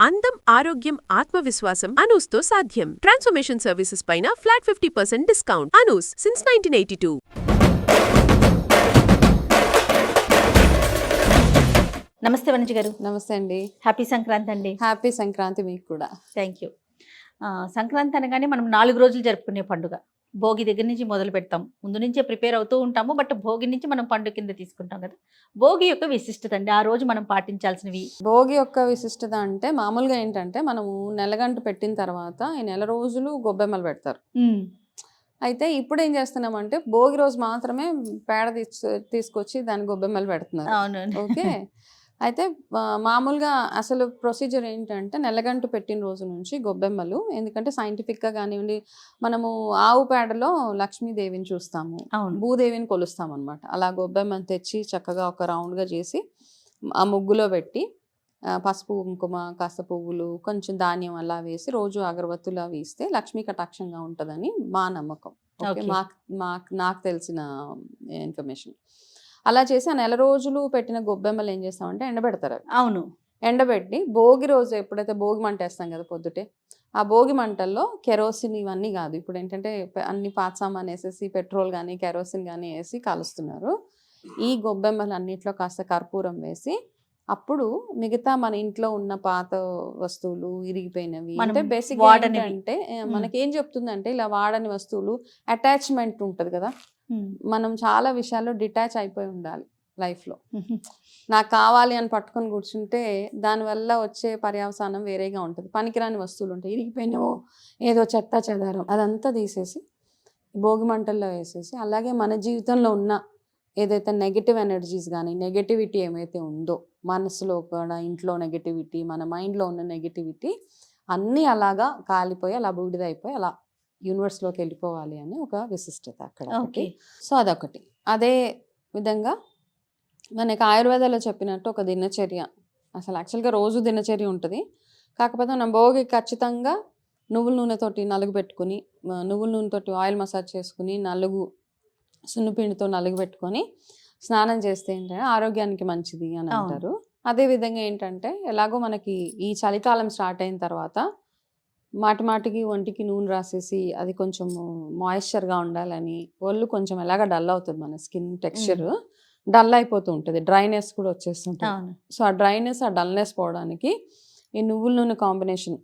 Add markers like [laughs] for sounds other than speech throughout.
అందం ఆరోగ్యం ఆత్మవిశ్వాసం అనూస్తో సాధ్యం. ట్రాన్స్ఫర్మేషన్ సర్వీసెస్ పైన flat fifty percent discount. Anoos since nineteen eighty two నమస్తే వనజ గారు. నమస్తే అండి. హ్యాపీ సంక్రాంతి అండి. హ్యాపీ సంక్రాంతి మీకు కూడా. థ్యాంక్ యూ సంక్రాంతి అనగానే మనం నాలుగు రోజులు జరుపుకునే పండుగ. భోగి దగ్గర నుంచి మొదలు పెడతాం. ముందు నుంచే ప్రిపేర్ అవుతూ ఉంటాము. బట్ భోగి నుంచి మనం పండుగ కింద తీసుకుంటాం కదా. భోగి యొక్క విశిష్టత అండి. ఆ రోజు మనం పాటించాల్సినవి. భోగి యొక్క విశిష్టత అంటే మామూలుగా ఏంటంటే మనము నెలగంట పెట్టిన తర్వాత ఈ నెల రోజులు గొబ్బెమ్మలు పెడతారు. అయితే ఇప్పుడు ఏం చేస్తున్నామంటే భోగి రోజు మాత్రమే పేడ తీసు- తీసుకొచ్చి దాని గొబ్బెమ్మలు పెడుతున్నారు. ఓకే? [laughs] అయితే మామూలుగా అసలు ప్రొసీజర్ ఏంటంటే నెలగంటు పెట్టిన రోజు నుంచి గొబ్బెమ్మలు. ఎందుకంటే సైంటిఫిక్గా కానివ్వండి మనము ఆవు పేడలో లక్ష్మీదేవిని చూస్తాము. భూదేవిని కొలుస్తాం అనమాట అలా గొబ్బెమ్మని తెచ్చి చక్కగా ఒక రౌండ్గా చేసి ఆ ముగ్గులో పెట్టి పసుపు కుంకుమ కాస్త పువ్వులు కొంచెం ధాన్యం అలా వేసి రోజు అగరబత్తులు అవి ఇస్తే లక్ష్మీ కటాక్షంగా ఉంటుందని మా నమ్మకం. ఓకే? మాకు నాకు తెలిసిన ఇన్ఫర్మేషన్. అలా చేసి ఆ నెల రోజులు పెట్టిన గొబ్బెమ్మలు ఏం చేస్తామంటే ఎండబెడతారు అవి. అవును. ఎండబెట్టి భోగి రోజు ఎప్పుడైతే భోగి మంట వేస్తాం కదా పొద్దుటే ఆ భోగి మంటల్లో కెరోసిన్ ఇవన్నీ కాదు. ఇప్పుడు ఏంటంటే అన్ని పాత సామాన్ వేసేసి పెట్రోల్ కానీ కెరోసిన్ కానీ వేసి కాలుస్తున్నారు. ఈ గొబ్బెమ్మలు అన్నిట్లో కాస్త కర్పూరం వేసి అప్పుడు మిగతా మన ఇంట్లో ఉన్న పాత వస్తువులు ఇరిగిపోయినవి అంటే బేసిక్. ఏంటంటే మనకి ఏం చెప్తుందంటే ఇలా వాడని వస్తువులు అటాచ్మెంట్ ఉంటది కదా. మనం చాలా విషయాల్లో డిటాచ్ అయిపోయి ఉండాలి లైఫ్లో. నాకు కావాలి అని పట్టుకొని కూర్చుంటే దానివల్ల వచ్చే పర్యవసానం వేరేగా ఉంటుంది. పనికిరాని వస్తువులు ఉంటాయి. ఇరిగిపోయినవో ఏదో చెత్త చెదారం అదంతా తీసేసి భోగి మంటల్లో వేసేసి అలాగే మన జీవితంలో ఉన్న ఏదైతే నెగటివ్ ఎనర్జీస్ కానీ నెగటివిటీ ఏమైతే ఉందో మనసులో కూడా ఇంట్లో నెగటివిటీ మన మైండ్లో ఉన్న నెగటివిటీ అన్నీ అలాగా కాలిపోయి అలా బూడిదైపోయి అలా యూనివర్స్లోకి వెళ్ళిపోవాలి అని ఒక విశిష్టత అక్కడ. ఓకే. సో అదొకటి. అదే విధంగా మనకి ఆయుర్వేదాలో చెప్పినట్టు ఒక దినచర్య. అసలు యాక్చువల్గా రోజు దినచర్య ఉంటుంది. కాకపోతే మనం భోగి ఖచ్చితంగా నువ్వుల నూనెతోటి నలుగు పెట్టుకుని నువ్వుల నూనెతోటి ఆయిల్ మసాజ్ చేసుకుని నలుగు సున్నిపిండితో నలుగు పెట్టుకొని స్నానం చేస్తే ఏంటంటే ఆరోగ్యానికి మంచిది అని. అంటారు. అదే విధంగా ఏంటంటే ఎలాగో మనకి ఈ చలికాలం స్టార్ట్ అయిన తర్వాత మాటి మాటికి ఒంటికి నూనె రాసేసి అది కొంచెం మాయిశ్చర్గా ఉండాలని ఒళ్ళు కొంచెం ఎలాగ డల్ అవుతుంది మన స్కిన్ టెక్స్చర్ డల్ అయిపోతూ ఉంటుంది. డ్రైనెస్ కూడా వచ్చేస్తుంటుంది. సో ఆ డ్రైనెస్ ఆ డల్నెస్ పోవడానికి ఈ నువ్వుల నూనె కాంబినేషన్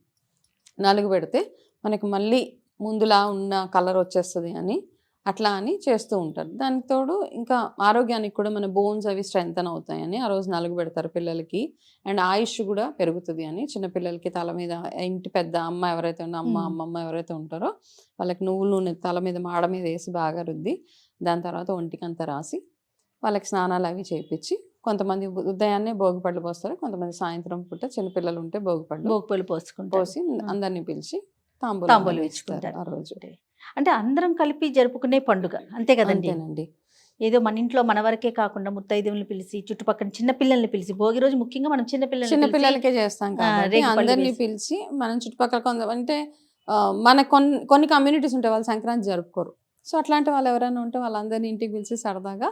నలుగు పెడితే మనకి మళ్ళీ ముందులా ఉన్న కలర్ వచ్చేస్తుంది అని అట్లా అని చేస్తూ ఉంటారు. దానికి తోడు ఇంకా ఆరోగ్యానికి కూడా మన బోన్స్ అవి స్ట్రెంగ్తన్ అవుతాయని ఆ రోజు నలుగు పెడతారు పిల్లలకి. అండ్ ఆయుష్ కూడా పెరుగుతుంది అని చిన్నపిల్లలకి తల మీద ఇంటి పెద్ద అమ్మ ఎవరైతే ఉన్నారో అమ్మ మ్మ్. అమ్మమ్మ ఎవరైతే ఉంటారో వాళ్ళకి నువ్వుల నూనె తల మీద మాడ మీద వేసి బాగా రుద్ది దాని తర్వాత ఒంటికి అంతా రాసి వాళ్ళకి స్నానాలు అవి చేయించి కొంతమంది ఉదయాన్నే భోగిపళ్ళు పోస్తారు కొంతమంది సాయంత్రం పూట చిన్నపిల్లలు ఉంటే భోగిపళ్ళు భోగిపళ్ళు పోసుకుంటారు. పోసి అందరినీ పిలిచి తాంబూలం తాంబూలం ఇచ్చుకుంటారు. ఆ రోజు. అంటే అందరం కలిపి జరుపుకునే పండుగ. అంతే కదండి? అంతేనండి. ఏదో మన ఇంట్లో మన వరకే కాకుండా ముత్తైదువులను పిలిచి చుట్టుపక్కల చిన్న పిల్లల్ని పిలిచి భోగి రోజు ముఖ్యంగా మనం చిన్న పిల్లల్ని చిన్న పిల్లలకే చేస్తాం కాబట్టి అందరినీ. పిలిచి మనం చుట్టుపక్కల కొంత అంటే మన కొన్ని కొన్ని కమ్యూనిటీస్ ఉంటాయి వాళ్ళు సంక్రాంతి జరుపుకోరు. సో అట్లాంటి వాళ్ళు ఎవరైనా ఉంటే వాళ్ళందరినీ ఇంటికి పిలిచి సరదాగా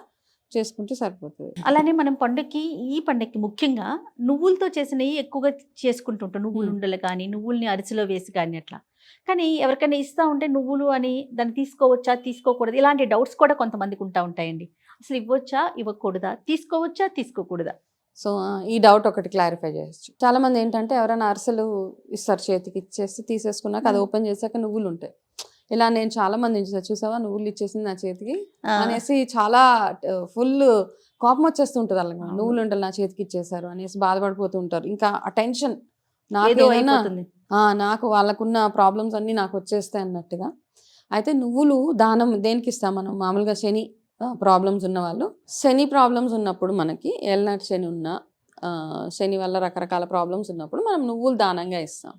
చేసుకుంటే సరిపోతుంది. అలానే మనం పండుగకి ఈ పండుగకి ముఖ్యంగా నువ్వులతో చేసినవి ఎక్కువగా చేసుకుంటుంటాం. నువ్వులు. ఉండలు కానీ నువ్వుల్ని అరిసెలో వేసి కానీ అట్లా. కానీ ఎవరికైనా ఇస్తా ఉంటే నువ్వులు అని దాన్ని తీసుకోవచ్చా తీసుకోకూడదు? ఇలాంటి డౌట్స్ కూడా కొంతమందికి ఉంటా ఉంటాయండి. అసలు ఇవ్వచ్చా ఇవ్వకూడదా? తీసుకోవచ్చా తీసుకోకూడదా? సో ఈ డౌట్ ఒకటి క్లారిఫై చేయొచ్చు. చాలా మంది ఏంటంటే ఎవరైనా అరిసెలు ఇస్తారు చేతికి ఇచ్చేసి తీసేసుకున్నాక అది. ఓపెన్ చేశాక నువ్వులు ఉంటాయి ఇలా నేను చాలా మంది చూసా చూసావా? నువ్వులు ఇచ్చేసింది నా చేతికి అనేసి చాలా ఫుల్ కోపం వచ్చేస్తుంటుంది వాళ్ళకి. నువ్వులు ఉండాలి నా చేతికి ఇచ్చేసారు అనేసి బాధపడిపోతూ ఉంటారు ఇంకా ఆ టెన్షన్ నాకు ఏదైనా నాకు వాళ్ళకున్న ప్రాబ్లమ్స్ అన్నీ నాకు వచ్చేస్తాయి అన్నట్టుగా. అయితే నువ్వులు దానం దేనికి ఇస్తాం మనం? మామూలుగా శని ప్రాబ్లమ్స్ ఉన్న వాళ్ళు. శని ప్రాబ్లమ్స్ ఉన్నప్పుడు మనకి ఏళ్ళనాటి శని ఉన్న శని వల్ల రకరకాల ప్రాబ్లమ్స్ ఉన్నప్పుడు మనం నువ్వులు దానంగా ఇస్తాం.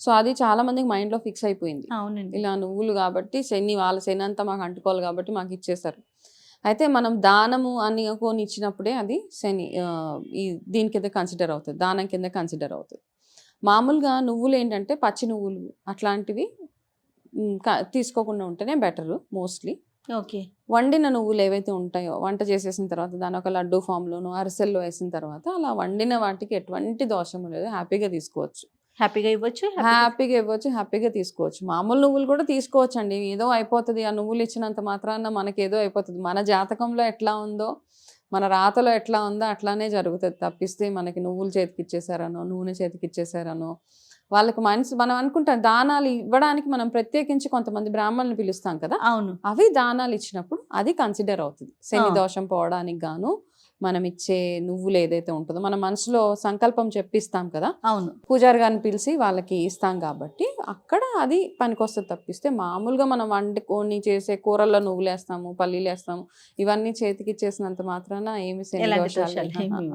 సో అది చాలా మందికి మైండ్లో ఫిక్స్ అయిపోయింది. అవునండి. ఇలా నువ్వులు కాబట్టి శని వాళ్ళ శని అంతా మాకు అంటుకోవాలి కాబట్టి మాకు ఇచ్చేసారు. అయితే మనం దానము అని కొని ఇచ్చినప్పుడే అది శని ఈ దీని కింద కన్సిడర్ అవుతుంది. దానం కింద కన్సిడర్ అవుతుంది. మామూలుగా నువ్వులు ఏంటంటే పచ్చి నువ్వులు అట్లాంటివి తీసుకోకుండా ఉంటేనే బెటరు మోస్ట్లీ ఓకే. వండిన నువ్వులు ఏవైతే ఉంటాయో వంట చేసేసిన తర్వాత దాని ఒక లడ్డు ఫామ్లోను అరిసెల్లో వేసిన తర్వాత అలా వండిన వాటికి ఎటువంటి దోషము లేదు. హ్యాపీగా తీసుకోవచ్చు. హ్యాపీగా ఇవ్వచ్చు హ్యాపీగా- ఇవ్వచ్చు హ్యాపీగా తీసుకోవచ్చు. మామూలు నువ్వులు కూడా తీసుకోవచ్చు అండి ఏదో అయిపోతుంది ఆ నువ్వులు ఇచ్చినంత మాత్రాన మనకి ఏదో అయిపోతుంది. మన జాతకంలో ఎట్లా ఉందో మన రాతలో ఎట్లా ఉందో అట్లానే జరుగుతుంది తప్పిస్తే మనకి నువ్వులు చేతికి ఇచ్చేసారనో నూనె చేతికి ఇచ్చేసారనో వాళ్ళకి మనసు మనం అనుకుంటాం దానాలు ఇవ్వడానికి మనం ప్రత్యేకించి కొంతమంది బ్రాహ్మణులు పిలుస్తాం కదా? అవును. అవి దానాలు ఇచ్చినప్పుడు అది కన్సిడర్ అవుతుంది. శని. దోషం పోవడానికి గాను మనం ఇచ్చే నువ్వులు ఏదైతే ఉంటుందో మన మనసులో సంకల్పం చెప్పిస్తాం కదా అవును. పూజారి గారిని పిలిచి వాళ్ళకి ఇస్తాం కాబట్టి అక్కడ అది పనికొస్తుంది తప్పిస్తే మామూలుగా మనం వండుకొని చేసే కూరల్లో నువ్వులు వేస్తాము పల్లీలు వేస్తాము ఇవన్నీ చేతికి ఇచ్చేసినంత మాత్రాన ఏమి.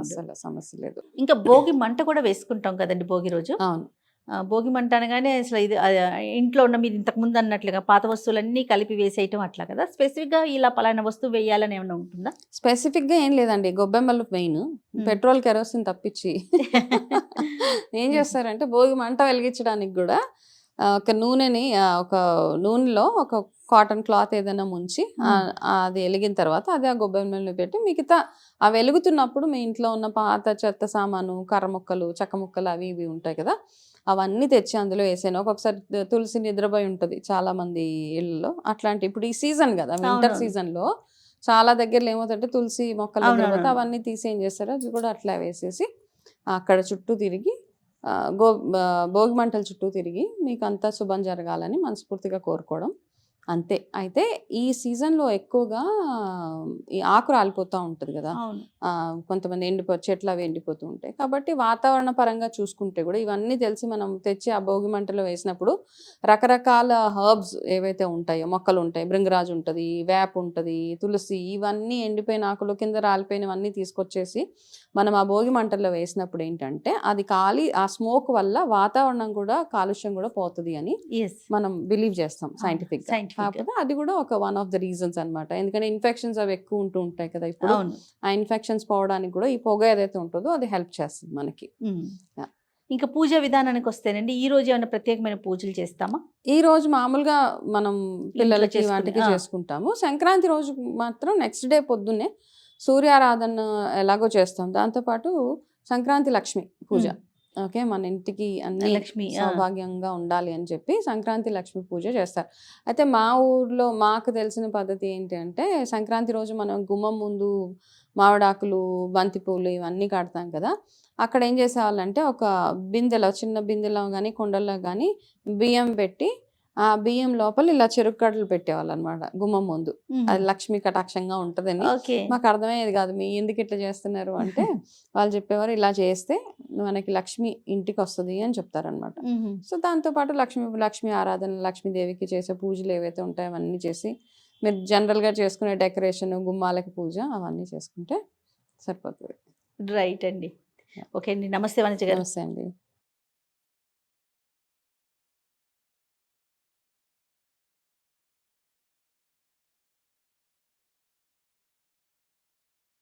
అసలు సమస్య లేదు. ఇంకా భోగి మంట కూడా వేసుకుంటాం కదండి భోగి రోజు? అవును. భోగి మంట అనగానే అసలు ఇది ఇంట్లో ఉన్న మీరు ఇంతకు ముందు అన్నట్లుగా పాత వస్తువులన్నీ కలిపి వేసేయటం అట్లా కదా? స్పెసిఫిక్గా ఇలా పలానా వస్తువు వేయాలని ఏమైనా ఉంటుందా? స్పెసిఫిక్గా ఏం లేదండి. గొబ్బెమ్మలు మెయిన్. పెట్రోల్ కెరోసిన్ తప్పించి. [laughs] ఏం చేస్తారంటే భోగి మంట వెలిగించడానికి కూడా ఒక నూనెని ఒక నూనెలో ఒక కాటన్ క్లాత్ ఏదైనా ముంచి అది వెలిగిన తర్వాత అది ఆ గొబ్బెమ్మలను పెట్టి మిగతా ఆ వెలుగుతున్నప్పుడు మీ ఇంట్లో ఉన్న పాత చెత్త సామాను కర్ర ముక్కలు చెక్క ముక్కలు అవి ఇవి ఉంటాయి కదా? అవన్నీ తెచ్చి అందులో వేసాను ఒక్కొక్కసారి తులసి- నిద్రపోయి ఉంటుంది చాలా మంది ఇళ్ళలో అట్లాంటి ఇప్పుడు ఈ సీజన్ కదా వింటర్. సీజన్లో చాలా దగ్గరలో ఏమవుతుంటే తులసి మొక్కలు. నిద్రపోతే అవన్నీ తీసి ఏం చేస్తారు అది కూడా అట్లా వేసేసి అక్కడ చుట్టూ తిరిగి గో భోగి మంటల చుట్టూ తిరిగి మీకు అంతా శుభం జరగాలని మనస్ఫూర్తిగా కోరుకోవడం అంతే. అయితే ఈ సీజన్లో ఎక్కువగా ఈ ఆకు రాలిపోతూ ఉంటుంది కదా. కొంతమంది ఎండిపో చెట్లు అవి ఎండిపోతూ ఉంటాయి. కాబట్టి వాతావరణ పరంగా చూసుకుంటే కూడా ఇవన్నీ తెలిసి మనం తెచ్చి ఆ భోగి మంటలో వేసినప్పుడు రకరకాల హర్బ్స్ ఏవైతే ఉంటాయో మొక్కలు ఉంటాయి భృంగరాజు ఉంటుంది వేప ఉంటుంది తులసి ఇవన్నీ ఎండిపోయిన ఆకులు కింద రాలిపోయినవన్నీ తీసుకొచ్చేసి మనం ఆ భోగి మంటల్లో వేసినప్పుడు ఏంటంటే అది కాలి ఆ స్మోక్ వల్ల వాతావరణం కూడా కాలుష్యం కూడా పోతుంది అని మనం బిలీవ్ చేస్తాం సైంటిఫిక్. కాకపోతే అది కూడా ఒక వన్ ఆఫ్ ద రీజన్స్ అన్నమాట. ఎందుకంటే ఇన్ఫెక్షన్స్ అవి ఎక్కువ ఉంటూ ఉంటాయి కదా ఇప్పుడు. ఆ ఇన్ఫెక్షన్స్ పోవడానికి కూడా ఈ పొగ ఏదైతే ఉంటుందో అది హెల్ప్ చేస్తుంది మనకి. ఇంకా పూజ విధానానికి వస్తేనండి ఈ రోజు ఏమైనా ప్రత్యేకమైన పూజలు చేస్తామా? ఈ రోజు మామూలుగా మనం పిల్లలకి వాటికి. చేసుకుంటాము. సంక్రాంతి రోజు మాత్రం నెక్స్ట్ డే పొద్దున్నే సూర్యారాధన ఎలాగో చేస్తాం. దాంతోపాటు సంక్రాంతి లక్ష్మి పూజ. ఓకే మన ఇంటికి అన్ని లక్ష్మి. సౌభాగ్యంగా ఉండాలి అని చెప్పి సంక్రాంతి లక్ష్మి పూజ చేస్తారు. అయితే మా ఊర్లో మాకు తెలిసిన పద్ధతి ఏంటి అంటే సంక్రాంతి రోజు మనం గుమ్మం ముందు మామిడాకులు బంతిపూలు ఇవన్నీ కడతాం కదా. అక్కడ ఏం చేసేవాళ్ళంటే ఒక బిందెలో చిన్న బిందెలో కానీ కుండల్లో కానీ బియ్యం పెట్టి ఆ బియ్యం లోపల ఇలా చెరుకు గడలు పెట్టేవాళ్ళు అనమాట గుమ్మం ముందు. అది లక్ష్మీ కటాక్షంగా ఉంటుందని. మాకు అర్థమయ్యేది కాదు మీ ఎందుకు ఇట్లా చేస్తున్నారు? అంటే వాళ్ళు చెప్పేవారు ఇలా చేస్తే మనకి లక్ష్మి ఇంటికి వస్తుంది అని చెప్తారనమాట. సో దాంతోపాటు లక్ష్మి లక్ష్మి ఆరాధన లక్ష్మీదేవికి చేసే పూజలు ఏవైతే ఉంటాయో అవన్నీ చేసి మీరు జనరల్గా చేసుకునే డెకరేషన్ గుమ్మాలకి పూజ అవన్నీ చేసుకుంటే సరిపోతుంది. రైట్ అండి. ఓకే అండి. నమస్తే వనజ గారు. నమస్తే అండి.